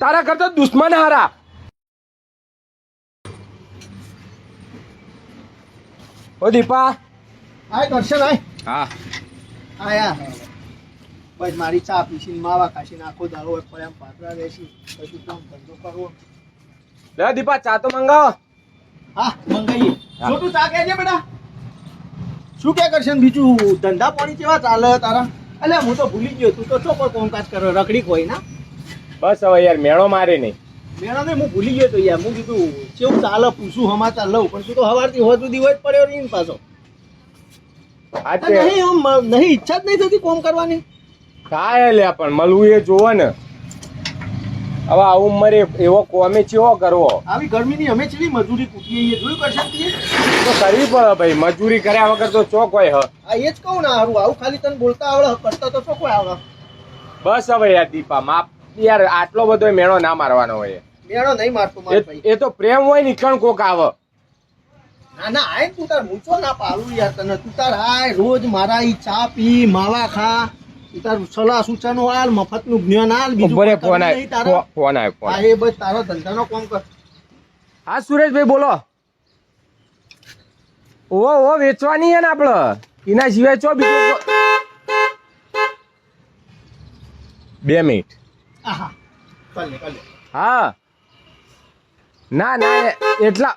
તારા કરતા દુશ્મન હારા. ઓ દીપા. આય દર્શન આય હા. આયા. બસ મારી ચા પીસીને માવા ખાસીને આખો દાડો હોય એમ પાતળા રહેશી. પછી કામ ધંધો કરવો? લે દીપા ચા તો મંગાવો. હા મંગાઈએ. હા. છોટું ચા કહેજે બેટા. શું કે કરશે ને બીજું? ધંધા પાણી કેવા ચાલે તારા? અલ્યા હું તો ભૂલી ગયો. તું તો ચોપર કોમકાજ કરો રખડી કોઈ ના. બસ હવે યાર મેળો મારે નહીં. મેળો ને હું ભૂલી ગયો તો યાર. હું કીધું કેવું ચાલે પૂછું સમાચાર લઉં. પણ શું તો સવારથી હોય સુધી હોય જ પડ્યો નહીં પાછો. નહીં નહીં ઈચ્છા જ નહીં થતી કોમ કરવાની. થાય લે પણ મળવું એ જોવો ને. હવે આ ઉંમરે એવો કોમે ચેવો કરવો? આવી ગરમીની અમે ચેવી મજૂરી કૂટીએ એ જોયું કરશે? તો? કરવી પડે ભાઈ મજૂરી કર્યા વગર તો ચોક હોય હ. આ એ જ કહું ને હારું આવું ખાલી તને બોલતા આવડે કરતા તો ચોક હોય આવડે. બસ હવે યાર દીપા માપ યાર આટલો બધો મેળો ના મારવાનો હોય મેળો નહીં મારતો એ- એ તો પ્રેમ હોય ને કણ કોક આવે. ના ના આય તું તાર મૂંચો ના પાલું યાર તને. તું તાર આય રોજ મારા ઈ ચા પી માવા ખા. તું તાર સલાહ સૂચનો હાલ મફતનું જ્ઞાન આલ બીજું ઊભો ફોન. ફો- ફોન આય ફોન હા એ બસ તારો ધંધાનો કોમ કર. હા સુરેશભાઈ બોલો. ઓ ઓ વેચવાની હે ને આપણે એના સિવાય ચો બીજું બે મિનિટ. હા. ના ના એટલા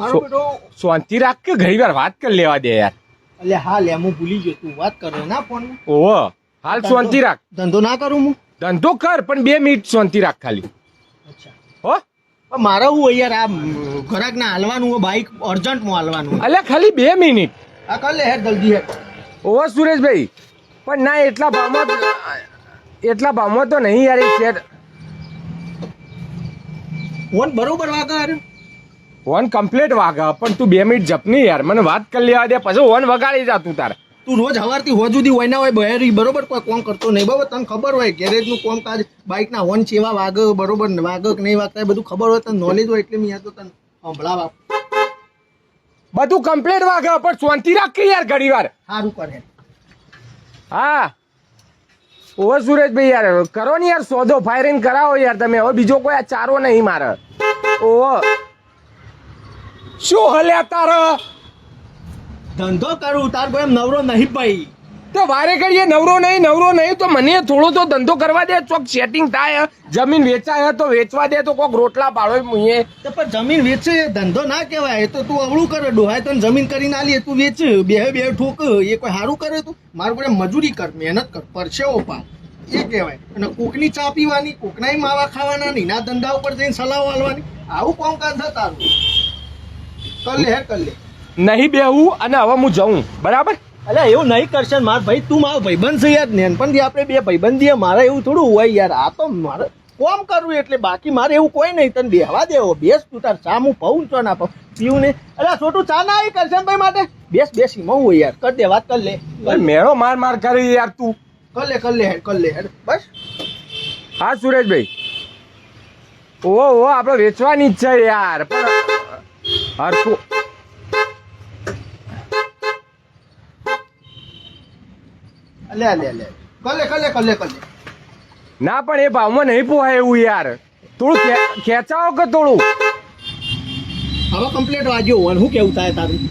મારો બેટો શાંતિ રાખ કે ઘણી વાર વાત કરી લેવા દે યાર. એટલે હા લે હું ભૂલી ગયો તું વાત કરો ના ફોન ઓહો હાલ શાંતિ રાખ. ધંધો ના કરું હું? ધંધો કર પણ બે મિનિટ શાંતિ રાખ ખાલી. અચ્છા. હો? મારા હું યાર આ ઘરાક ના હાલવાનું હોય બાઈક અર્જન્ટમાં હાલવાનું. એટલે અલ્યા ખાલી બે મિનિટ. આ કર લે હેર જલ્દી હે ઓહો સુરેશભાઈ પણ ના એટલા ભાવમાં એટલા ભાવમાં તો નહીં યાર એ શેર વન બરોબર વાગા વન કમ્પ્લીટ વાગે પણ તું બે મિનિટ જપની યાર. મને વાત કરી લેવા દે પછી વન વગાડી જા તું તાર. તું રોજ હવારથી હોજ સુધી હોય ના હોય બહેરી બરોબર કોઈ કોમ કરતો નહીં. બરોબર તને ખબર હોય ગેરેજનું કોમ કાજ બાઇકના હોર્ન ચેવા વાગે બરોબર ને વાગે કે નહીં વાગતા બધું ખબર હોય તને નોલેજ હોય એટલે મેં તો તને સંભળાવા બધું કમ્પ્લીટ વાગે પણ શાંતિ રાખ કે યાર ઘડી વાર સારું કરે હા. ઓહો સુરેશભાઈ યાર, કરો ને યાર, સોદો ફાયરિંગ કરાવો યાર તમે. હવે બીજો કોઈ આ ચારો નહીં મારે. ઓહો શું હલ્યા તારે? ધંધો કરું, તાર કોઈ નવરો નહીં ભાઈ. તો વારે ઘડીએ નવરો નહીં નવરો નહીં તો મને થોડો તો ધંધો કરવા દે ચોક સેટિંગ થાય જમીન વેચાય તો વેચવા દે તો કોક રોટલા પાડો મુએ. તો પણ જમીન વેચે ધંધો ના કહેવાય એ તો તું અવળું કરે ડોહાય તને જમીન કરીને આલી તું વેચ બે બે ઠોક એ કોઈ સારું કરે તું? મારું કોઈ મજૂરી કર મહેનત કર પરસેવો પા એ કહેવાય. અને કોકની ચા પીવાની કોકનાય માવા ખાવાના નહીં ના ધંધા ઉપર જઈને સલાહ આલવાની આવું કોમકાજ થતા તારું? કર લે હે કર લે. નહીં બેહું અને હવે હું જઉં બરાબર? અલ્યા એવું નહીં કરશે માર ભાઈ તું મારો ભાઈબંધ છે યાર નેનપણથી આપણે બે ભાઈબંધીએ મારે એવું થોડું હોય યાર આ તો મારે કોમ કરવું એટલે બાકી મારે એવું કોઈ નહીં તને બેહવા દેવો બેસ તું તાર ચા હું પવું છો ના પહું પીવું ને અલ્યા છોટું ચા ના આવી કરશનભાઈ માટે? બેસ બેસ એમાં હોય યાર કર દે વાત કર લે. મેળો માર માર કરી યાર તું. કર લે કર લે હેડ કર લે હેડ બસ. હા સુરેશભાઈ. ઓહો આપણે વેચવાની જ છે યાર પણ હરખું લે લે લે. કલે લે કર લે કર લે કર લે ના પણ એ ભાવમાં નહીં પોહાય એવું યાર. થોડું ખેંચાવો કે થોડું હવે કમ્પ્લેટ વાગ્યો હોય શું કેવું થાય તારું?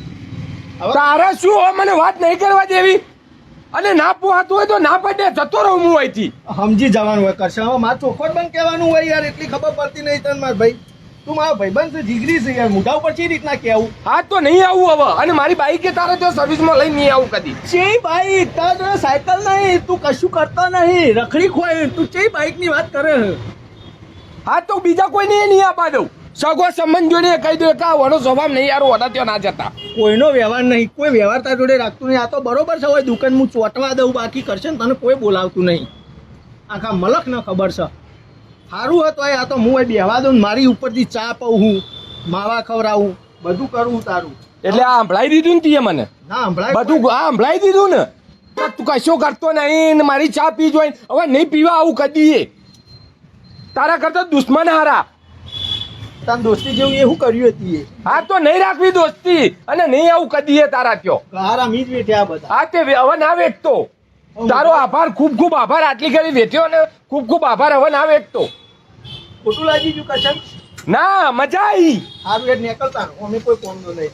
હવે તારે શું હોય? મને વાત નહીં કરવા દેવી. અને ના પોહાતું હોય તો ના પડે જતો રહું હું અહીંથી. સમજી જવાનું હોય કરશે. હવે મારે ચોખવટ બંધ કહેવાનું હોય યાર એટલી ખબર પડતી નહીં તને માર ભાઈ. તું મારો ભાઈબંધ છે જીગરી છે યાર મોઢા ઉપર ચી રીતના કહેવું હા તો નહીં આવું હવે. અને મારી બાઈકે તારે તો સર્વિસમાં લઈ નહીં આવું કદી? ચેઈ બાઈક તાર જોડે સાયકલ નહીં તું કશું કરતો નહીં રખડી ખોય તું ચેઈ બાઈકની વાત કરે હા તો બીજા કોઈને નહીં આપવા દઉં. સગો સંબંધ જોડે કહી દો કે વડો સ્વભાવ નહીં યાર વડા ત્યાં ના જતા. કોઈનો વ્યવહાર નહીં કોઈ વ્યવહાર તાર જોડે રાખતું નહીં. આ તો બરોબર છે હોય દુકાન હું ચોંટવા દઉં બાકી કરશે ને તને કોઈ બોલાવતું નહીં. આખા મલક ન ખબર છે. સારું હતું આ તો હું બેહવા દઉં મારી ઉપરથી ચા પઉં હું માવા ખવડાવું બધું કરવું તારું. એટલે આ સંભળાઈ દીધું ને તીએ મને? ના સંભળાય બધું આ સંભળાઈ દીધું ને? તું કશો કરતો નહીં ને મારી ચા પી જોઈ હવે નહીં પીવા આવું કદી તારા કરતા દુશ્મન હારા. તાર દોસ્તી જેવું એ શું કર્યું હતી એ? હા તો નહીં રાખવી દોસ્તી. અને નહીં આવું કદી તારા કયો. હારા મીજ વેઠ્યા બધા. હા તે હવે ના વેચતો તારો આભાર ખૂબ ખૂબ આભાર. આટલી ઘડી વેઠ્યો અને ખૂબ ખૂબ આભાર. હવે ના વેઠતો ખોટું લાગી ગયું કશન ના મજા આવી સારું એ નીકળતા. અમે કોઈ કોમ નો નહીં